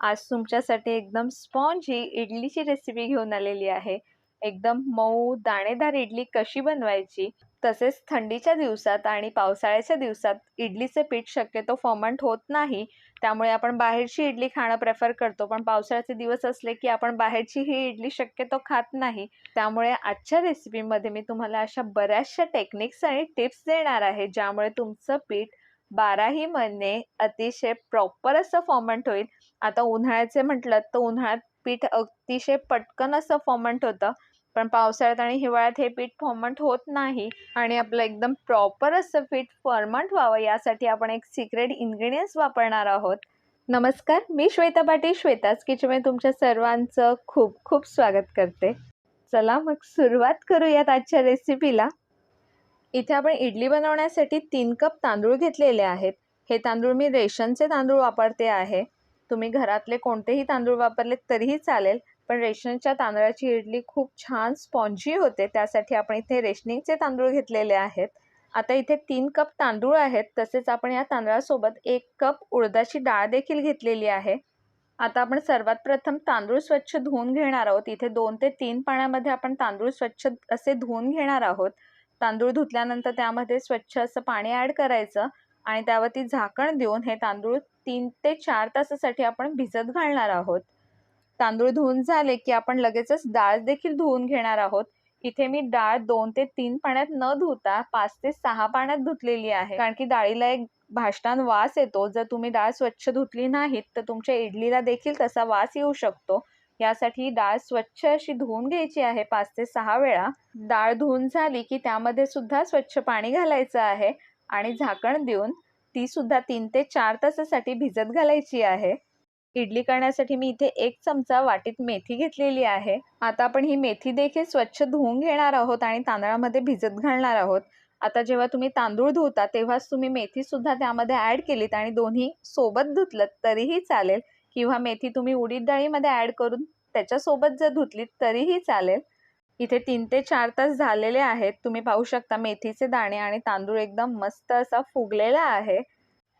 आज तुमच्यासाठी एकदम स्पॉन्जी इडलीची रेसिपी घेऊन आलेली आहे. एकदम मऊ दाणेदार इडली कशी बनवायची तसेच थंडीच्या दिवसात आणि पावसाळ्याच्या दिवसात इडलीचे पीठ शक्यतो फर्मंट होत नाही त्यामुळे आपण बाहेरची इडली खाणं प्रेफर करतो. पण पावसाळ्याचे दिवस असले की आपण बाहेरची ही इडली शक्यतो खात नाही. त्यामुळे आजच्या रेसिपीमध्ये मी तुम्हाला अशा बऱ्याचशा टेक्निक्स आणि टिप्स देणार आहे ज्यामुळे तुमचं पीठ बाराही महिने अतिशय प्रॉपर असं फॉर्मंट होईल. आता उन्हाळ्याचे म्हटलं तर उन्हाळ्यात पीठ अतिशय पटकन असं फॉर्मंट होतं. पण पावसाळ्यात आणि हिवाळ्यात हे पीठ फॉर्मंट होत नाही आणि आपलं एकदम प्रॉपर असं पीठ फॉर्मंट व्हावं यासाठी आपण एक सिक्रेट इन्ग्रेडियंट्स वापरणार आहोत. नमस्कार मी श्वेता पाटील श्वेताच किचनमध्ये तुमच्या सर्वांचं खूप खूप स्वागत करते. चला मग सुरुवात करूयात आजच्या रेसिपीला इथे आपण इडली बनवण्यासाठी तीन कप तांदूळ घेतलेले आहेत. हे तांदूळ मी रेशनचे तांदूळ वापरते आहे. तुम्ही घरातले कोणतेही तांदूळ वापरले तरीही चालेल पण रेशनच्या तांदळाची इडली खूप छान स्पॉन्जी होते त्यासाठी आपण इथे रेशनिंगचे तांदूळ घेतलेले आहेत. आता इथे तीन कप तांदूळ आहेत तसेच आपण या तांदळासोबत एक कप उडदाची डाळ देखील घेतलेली आहे. आता आपण सर्वात प्रथम तांदूळ स्वच्छ धुवून घेणार आहोत. इथे दोन ते तीन पाण्यामध्ये आपण तांदूळ स्वच्छ असे धुवून घेणार आहोत. तांदूळ धुतल्यानंतर त्यामध्ये स्वच्छ असं पाणी ॲड करायचं आणि त्यावरती झाकण देऊन हे तांदूळ तीन ते चार तासासाठी आपण भिजत घालणार आहोत. तांदूळ धुवून झाले की आपण लगेचच डाळ देखील धुवून घेणार आहोत. इथे मी डाळ दोन ते तीन पाण्यात न धुता पाच ते सहा पाण्यात धुतलेली आहे. कारण की डाळीला एक भाष्टान वास येतो. जर तुम्ही डाळ स्वच्छ धुतली नाहीत तर तुमच्या इडलीला देखील तसा वास येऊ शकतो. यासाठी डाळ स्वच्छ अशी धुवून घ्यायची आहे पाच ते सहा वेळा. डाळ धुवून झाली की त्यामध्ये सुद्धा स्वच्छ पाणी घालायचं आहे आणि झाकण देऊन ती सुद्धा तीन ते चार तासासाठी भिजत घालायची आहे. इडली करण्यासाठी मी इथे एक चमचा वाटीत मेथी घेतलेली आहे. आता आपण ही मेथी देखील स्वच्छ धुवून घेणार आहोत आणि तांदळामध्ये भिजत घालणार आहोत. आता जेव्हा तुम्ही तांदूळ धुता तेव्हाच तुम्ही मेथी सुद्धा त्यामध्ये ऍड केलीत आणि दोन्ही सोबत धुतलं तरीही चालेल. किंवा मेथी तुम्ही उडीद डाळीमध्ये ऍड करून त्याच्यासोबत जर धुतलीत तरीही चालेल. इथे तीन ते चार तास झालेले आहेत. तुम्ही पाहू शकता मेथीचे दाणे आणि तांदूळ एकदम मस्त असा फुगलेला आहे.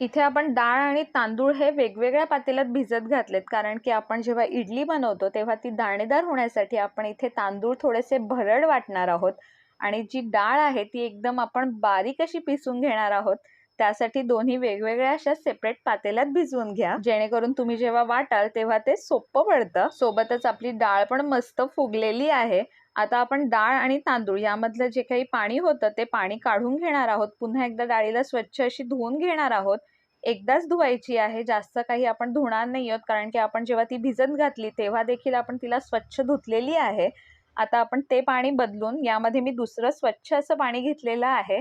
इथे आपण डाळ आणि तांदूळ हे वेगवेगळ्या पातेल्यात भिजत घातलेत. कारण की आपण जेव्हा इडली बनवतो तेव्हा ती दाणेदार होण्यासाठी आपण इथे तांदूळ थोडेसे भरड वाटणार आहोत. आणि जी डाळ आहे ती एकदम आपण बारीक अशी पिसून घेणार आहोत. त्यासाठी दोन्ही वेगवेगळ्या अशा सेपरेट पातेल्यात भिजवून घ्या. जेणेकरून तुम्ही जेव्हा वाटाल तेव्हा ते सोपं पडतं. सोबतच आपली डाळ पण मस्त फुगलेली आहे. आता आपण डाळ आणि तांदूळ यामधलं जे काही पाणी होतं ते पाणी काढून घेणार आहोत. पुन्हा एकदा डाळीला स्वच्छ अशी धुवून घेणार आहोत. एकदाच धुवायची आहे. जास्त काही आपण धुणार नाही आहोत. कारण की आपण जेव्हा ती भिजत घातली तेव्हा देखील आपण तिला स्वच्छ धुतलेली आहे. आता आपण ते पाणी बदलून यामध्ये मी दुसरं स्वच्छ असं पाणी घेतलेलं आहे.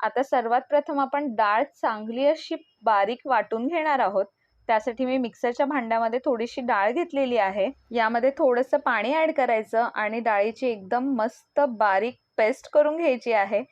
आता सर्वात प्रथम आपण डाळ चांगली अशी बारीक वाटून घेणार आहोत. त्यासाठी मी मिक्सरच्या भांड्यामध्ये थोडीशी डाळ घेतलेली आहे. यामध्ये थोडंसं पाणी ॲड करायचं आणि डाळीची एकदम मस्त बारीक पेस्ट करून घ्यायची आहे.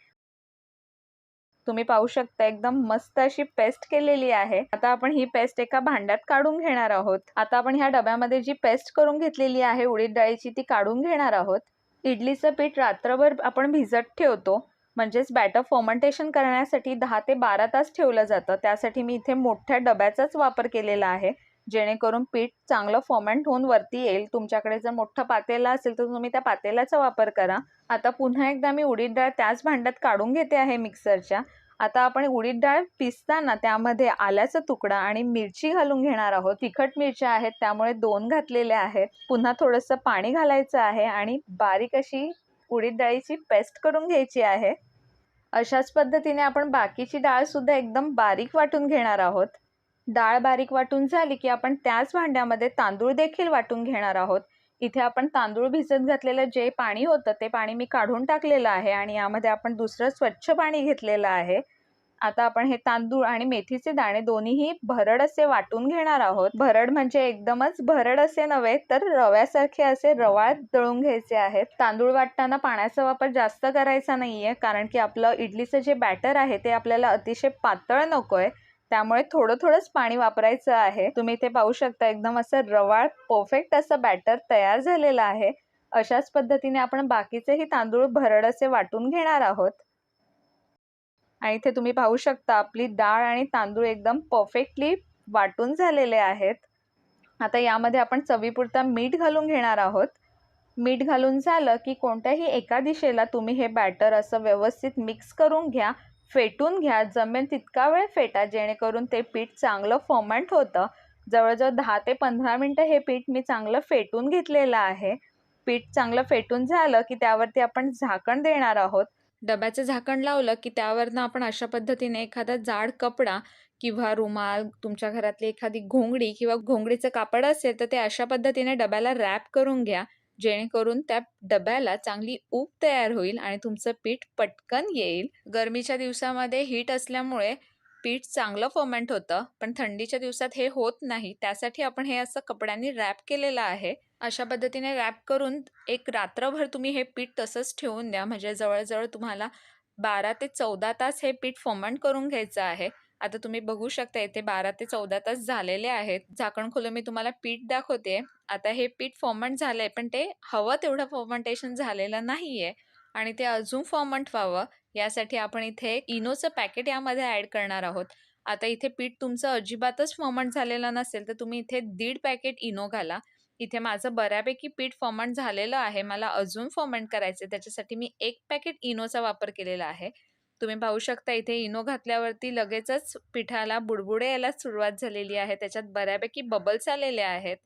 तुम्ही पाहू शकता एकदम मस्त अशी पेस्ट केलेली आहे. आता आपण ही पेस्ट एका भांड्यात काढून घेणार आहोत. आता आपण ह्या डब्यामध्ये जी पेस्ट करून घेतलेली आहे उडीद डाळीची ती काढून घेणार आहोत. इडलीचं पीठ रात्रभर आपण भिजत ठेवतो. म्हणजेच बॅटर फर्मंटेशन करण्यासाठी दहा ते बारा तास ठेवलं जातं. त्यासाठी मी इथे मोठ्या डब्याचाच वापर केलेला आहे. जेणेकरून पीठ चांगलं फॉर्मेंट होऊन वरती येईल. तुमच्याकडे जर मोठं पातेला असेल तर तुम्ही त्या पातेल्याचा वापर करा. आता पुन्हा एकदा मी उडीद डाळ त्याच भांड्यात काढून घेते आहे मिक्सरच्या आता आपण उडीद डाळ पिसताना त्यामध्ये आल्याचा तुकडा आणि मिरची घालून घेणार आहोत. तिखट मिरच्या आहेत त्यामुळे दोन घातलेल्या आहेत. पुन्हा थोडंसं पाणी घालायचं आहे आणि बारीक अशी उडीद डाळीची पेस्ट करून घ्यायची आहे. अशाच पद्धतीने आपण बाकीची डाळसुद्धा एकदम बारीक वाटून घेणार आहोत. डाळ बारीक वाटून झाली की आपण त्याच भांड्यामध्ये तांदूळ देखील वाटून घेणार आहोत. इथे आपण तांदूळ भिजत घातलेलं जे पाणी होतं ते पाणी मी काढून टाकलेलं आहे आणि यामध्ये आपण दुसरं स्वच्छ पाणी घेतलेलं आहे. आता आपण हे तांदूळ आणि मेथीचे दाणे दोन्हीही भरड असे वाटून घेणार आहोत. भरड म्हणजे एकदमच भरड असे नव्हे तर रव्यासारखे असे रवाळ दळून घ्यायचे आहेत. तांदूळ वाटताना पाण्याचा वापर जास्त करायचा नाहीये कारण की आपलं इडलीचं जे बॅटर आहे ते आपल्याला अतिशय पातळ नकोय. त्यामुळे थोडं थोडंच पाणी वापरायचं आहे. तुम्ही इथे पाहू शकता एकदम असं रवाळ परफेक्ट असं बॅटर तयार झालेलं आहे. अशाच पद्धतीने आपण बाकीचेही तांदूळ भरड असे वाटून घेणार आहोत. आणि इथे तुम्ही पाहू शकता आपली डाळ आणि तांदूळ एकदम परफेक्टली वाटून झालेले आहेत. आता यामध्ये आपण चवीपुरता मीठ घालून घेणार आहोत. मीठ घालून झालं की कोणत्याही एका दिशेला तुम्ही हे बॅटर असं व्यवस्थित मिक्स करून घ्या फेटून घ्या. जमेल तितका वेळ फेटा जेणेकरून ते पीठ चांगलं फर्मंट होतं. जवळजवळ दहा ते पंधरा मिनटं हे पीठ मी चांगलं फेटून घेतलेलं आहे. पीठ चांगलं फेटून झालं की त्यावरती आपण झाकण देणार आहोत. डब्याचं झाकण लावलं की त्यावरनं आपण अशा पद्धतीने एखादा जाड कपडा किंवा रुमाल तुमच्या घरातली एखादी घोंगडी किंवा घोंगडीचं कापड असेल तर ते अशा पद्धतीने डब्याला रॅप करून घ्या जेणेकरून त्या डब्याला चांगली ऊब तयार होईल आणि तुमचं पीठ पटकन येईल. गरमीच्या दिवसामध्ये हीट असल्यामुळे पीठ चांगलं फर्मेंट होतं पण थंडीच्या दिवसात हे होत नाही. त्यासाठी आपण हे असं कपड्यांनी रॅप केलेलं आहे. अशा पद्धतीने रॅप करून एक रात्रभर तुम्ही हे पीठ तसंच ठेवून द्या. म्हणजे जवळजवळ तुम्हाला बारा ते चौदा तास हे पीठ फर्मेंट करून घ्यायचं आहे. आता तुम्ही बघू शकता इथे बारा ते चौदा तास झालेले आहेत. झाकण खोलून मी तुम्हाला पीठ दाखवते. आता हे पीठ फॉर्मंट झालंय पण ते हवं तेवढं फॉर्मेंटेशन झालेलं नाहीये. आणि ते अजून फॉर्मंट व्हावं. यासाठी आपण इथे इनोचं पॅकेट यामध्ये ॲड करणार आहोत. आता इथे पीठ तुमचं अजिबातच फॉर्मंट झालेलं नसेल तर तुम्ही इथे दीड पॅकेट इनो घाला. इथे माझं बऱ्यापैकी पीठ फॉर्मंट झालेलं आहे मला अजून फॉर्मेंट करायचं त्याच्यासाठी मी एक पॅकेट इनोचा वापर केलेला आहे. तुम्ही पाहू शकता इथे इनो घातल्यावरती लगेचच पिठाला बुडबुडे यायला सुरुवात झालेली आहे त्याच्यात बऱ्यापैकी बबल्स आलेले आहेत.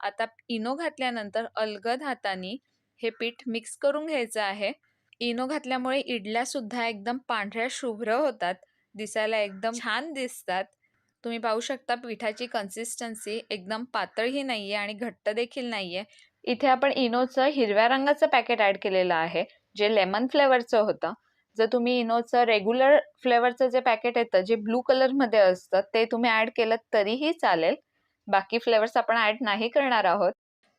आता इनो घातल्यानंतर अलगद हाताने हे पीठ मिक्स करून घ्यायचं आहे. इनो घातल्यामुळे इडल्या सुद्धा एकदम पांढऱ्या शुभ्र होतात दिसायला एकदम छान दिसतात. तुम्ही पाहू शकता पिठाची कन्सिस्टन्सी एकदम पातळही नाहीये आणि घट्ट देखील नाहीये. इथे आपण इनोचं हिरव्या रंगाचं पॅकेट ऍड केलेलं आहे जे लेमन फ्लेवरचं होतं. जर तुम्ही इनोचं रेग्युलर फ्लेवरचं जे पॅकेट येतं जे ब्लू कलरमध्ये असतं ते तुम्ही ऍड केलं तरीही चालेल. बाकी फ्लेवर्स आपण ऍड नाही करणार आहोत.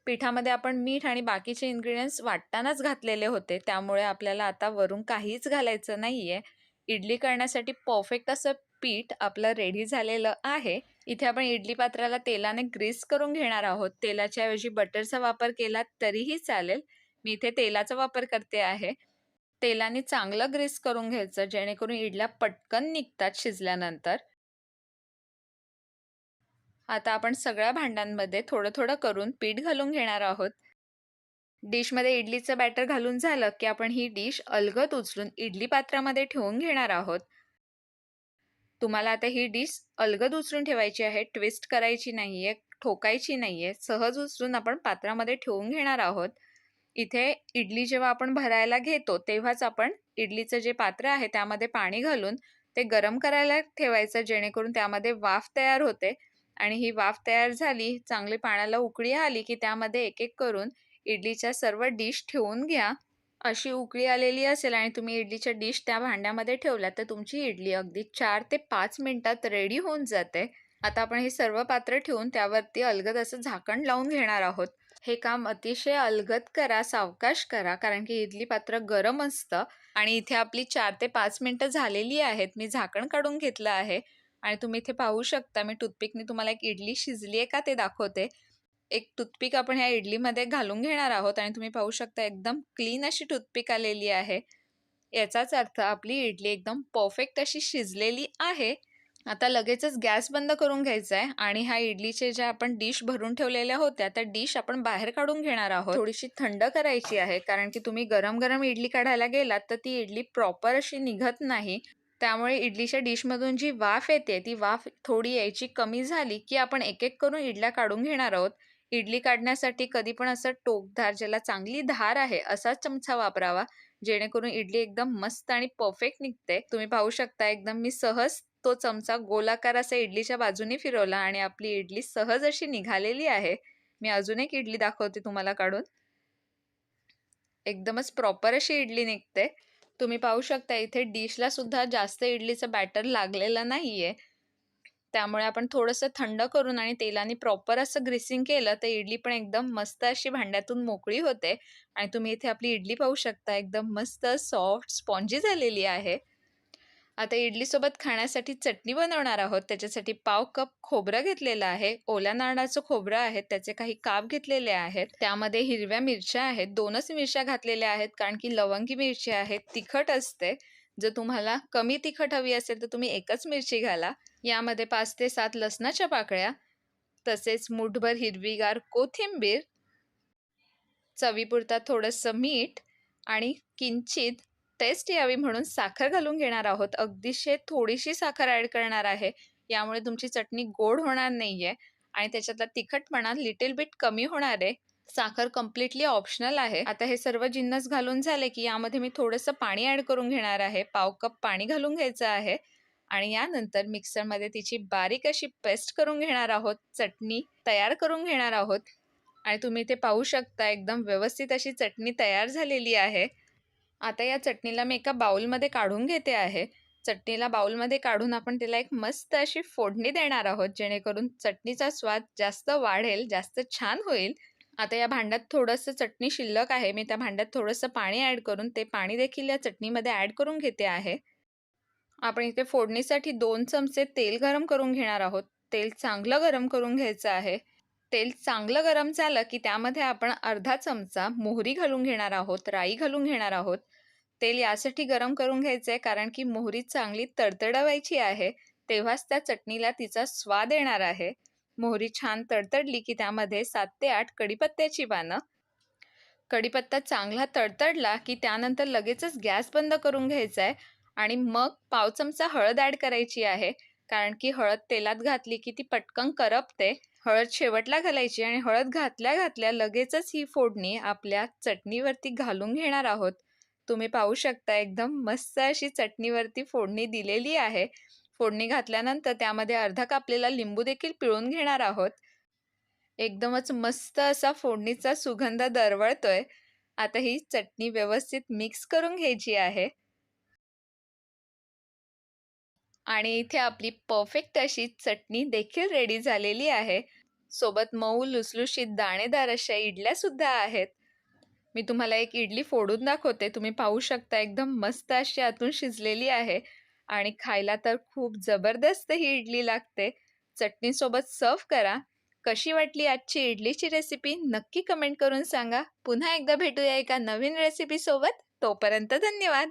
पिठामध्ये आपण मीठ आणि बाकीचे इन्ग्रेडियंट्स वाटतानाच घातलेले होते. त्यामुळे आपल्याला आता वरून काहीच घालायचं नाही आहे इडली करण्यासाठी परफेक्ट असं पीठ आपलं रेडी झालेलं आहे. इथे आपण इडली पात्राला तेलाने ग्रीस करून घेणार आहोत. तेलाच्या ऐवजी बटरचा वापर केला तरीही चालेल. मी इथे तेलाचा वापर करते आहे. तेलाने चांगलं ग्रीस करून घ्यायचं जेणेकरून इडल्या पटकन निघतात शिजल्यानंतर. आता आपण सगळ्या भांड्यांमध्ये थोडं थोडं करून पीठ घालून घेणार आहोत. डिशमध्ये इडलीचं बॅटर घालून झालं की आपण ही डिश अलगद उचलून इडली पात्रामध्ये ठेवून घेणार आहोत. तुम्हाला आता ही डिश अलगद उचलून ठेवायची आहे ट्विस्ट करायची नाही आहे ठोकायची नाही आहे सहज उचलून आपण पात्रामध्ये ठेवून घेणार आहोत. इथे इडली जेव्हा आपण भरायला घेतो तेव्हाच आपण इडलीचं जे पात्र आहे त्यामध्ये पाणी घालून ते गरम करायला ठेवायचं जेणेकरून त्यामध्ये वाफ तयार होते. आणि ही वाफ तयार झाली चांगली पाण्याला उकळी आली की त्यामध्ये एक एक करून इडलीच्या सर्व डिश ठेवून घ्या. अशी उकळी आलेली असेल आणि तुम्ही इडलीच्या डिश त्या भांड्यामध्ये ठेवल्या तर तुमची इडली अगदी चार ते पाच मिनिटात रेडी होऊन जाते. आता आपण हे सर्व पात्र ठेवून त्यावरती अलगद असं झाकण लावून घेणार आहोत. हे काम अतिशय अलगद करा सावकाश करा कारण की इडली पात्र गरम असतं आणि इथे आपली चार ते पाच मिनटं झालेली आहेत. मी झाकण काढून घेतलं आहे. आणि तुम्ही इथे पाहू शकता मी टूथपिकने तुम्हाला एक इडली शिजली आहे का ते दाखवते. एक टूथपिक आपण ह्या इडलीमध्ये घालून घेणार आहोत आणि तुम्ही पाहू शकता एकदम क्लीन अशी टूथपिक आलेली आहे. याचाच अर्थ आपली इडली एकदम परफेक्ट अशी शिजलेली आहे. आता लगेचच गॅस बंद करून घ्यायचा आहे आणि ह्या इडलीचे ज्या आपण डिश भरून ठेवलेल्या होत्या त्या डिश आपण बाहेर काढून घेणार आहोत. थोडीशी थंड करायची आहे कारण की तुम्ही गरम गरम इडली काढायला गेलात तर ती इडली प्रॉपर अशी निघत नाही. त्यामुळे इडलीच्या डिशमधून जी वाफ येते ती वाफ थोडी यायची कमी झाली की आपण एक एक करून इडल्या काढून घेणार आहोत. इडली काढण्यासाठी कधी पण असं टोकधार ज्याला चांगली धार आहे असाच चमचा वापरावा. जेणेकरून इडली एकदम मस्त आणि परफेक्ट निघते. तुम्ही पाहू शकता एकदम मी सहज तो चमचा गोलाकार असा इडलीच्या बाजूने फिरवला आणि आपली इडली सहज अशी निघालेली आहे. मी अजून एक इडली दाखवते तुम्हाला काढून. एकदमच प्रॉपर अशी इडली निघते. तुम्ही पाहू शकता इथे डिशला सुद्धा जास्त इडलीचं बॅटर लागलेलं आहे त्यामुळे आपण थोडंसं थंड करून आणि तेलाने प्रॉपर असं ग्रिसिंग केलं तर इडली पण एकदम मस्त अशी भांड्यातून मोकळी होते. आणि तुम्ही इथे आपली इडली पाहू शकता एकदम मस्त सॉफ्ट स्पॉन्जी झालेली आहे. आता इडलीसोबत खाण्यासाठी चटणी बनवणार आहोत. त्याच्यासाठी पाव कप खोबरं घेतलेलं आहे. ओल्या नारळाचं खोबरं आहे. त्याचे काही काप घेतलेले आहेत. त्यामध्ये हिरव्या मिरच्या आहेत. दोनच मिरच्या घातलेल्या आहेत. कारण की लवंगी मिरची आहेत तिखट असते. जर तुम्हाला कमी तिखट हवी असेल तर तुम्ही एकच मिरची घाला. यामध्ये पाच ते सात लसणाच्या पाकळ्या तसेच मुठभर हिरवीगार कोथिंबीर चवीपुरता थोडंसं मीठ आणि किंचित टेस्ट यावी म्हणून साखर घालून घेणार आहोत. अगदीशे थोडीशी साखर ॲड करणार आहे. यामुळे तुमची चटणी गोड होणार नाही आहे आणि त्याच्यातला तिखटपणा लिटिल बिट कमी होणार आहे. साखर कम्प्लिटली ऑप्शनल आहे. आता हे सर्व जिन्नस घालून झाले की यामध्ये मी थोडंसं पाणी ॲड करून घेणार आहे. पाव कप पाणी घालून घ्यायचं आहे. आणि यानंतर मिक्सरमध्ये तिची बारीक अशी पेस्ट करून घेणार आहोत. चटणी तयार करून घेणार आहोत. आणि तुम्ही ते पाहू शकता एकदम व्यवस्थित अशी चटणी तयार झालेली आहे. आता या चटणीला मी एका बाउलमध्ये काढून घेते आहे. चटणीला बाउलमध्ये काढून आपण तिला एक मस्त अशी फोडणी देणार आहोत जेणेकरून चटणीचा स्वाद जास्त वाढेल जास्त छान होईल. आता या भांड्यात थोडंसं चटणी शिल्लक आहे. मी त्या भांड्यात थोडंसं पाणी ॲड करून ते पाणी देखील या चटणीमध्ये ॲड करून घेते आहे. आपण इथे फोडणीसाठी दोन चमचे तेल गरम करून घेणार आहोत. तेल चांगलं गरम करून घ्यायचं आहे. तेल चांगलं गरम झालं की त्यामध्ये आपण अर्धा चमचा मोहरी घालून घेणार आहोत राई घालून घेणार आहोत. तेल यासाठी गरम करून घ्यायचं आहे कारण की मोहरी चांगली तडतडवायची आहे तेव्हाच त्या चटणीला तिचा स्वाद येणार आहे. मोहरी छान तडतडली की त्यामध्ये सात ते आठ कडीपत्त्याची पानं. कढीपत्ता चांगला तडतडला की त्यानंतर लगेचच गॅस बंद करून घ्यायचा आहे आणि मग पाव चमचा हळद ॲड करायची आहे कारण की हळद तेलात घातली की ती पटकन करपते. हळद शेवटला घालायची आणि हळद घातल्या घातल्या लगेचच ही फोडणी आपल्या चटणीवरती घालून घेणार आहोत. तुम्ही पाहू शकता एकदम मस्त अशी चटणीवरती फोडणी दिलेली आहे. फोडणी घातल्यानंतर त्यामध्ये अर्धा कापलेला लिंबू देखील पिळून घेणार आहोत. एकदमच मस्त असा फोडणीचा सुगंध दरवळतोय. आता ही चटणी व्यवस्थित मिक्स करून घ्यायची आहे. आणि इथे आपली परफेक्ट अशी चटणी देखील रेडी झालेली आहे. सोबत मऊ लुसलुशीत दाणेदार अशा इडल्या सुद्धा आहेत. मी तुम्हाला एक इडली फोडून दाखवते. तुम्ही पाहू शकता एकदम मस्त अशी आतून शिजलेली आहे आणि खायला तर खूप जबरदस्त ही इडली लागते. चटणीसोबत सर्व करा. कशी वाटली आजची इडलीची रेसिपी नक्की कमेंट करून सांगा. पुन्हा एकदा भेटूया एका नवीन रेसिपीसोबत तोपर्यंत धन्यवाद.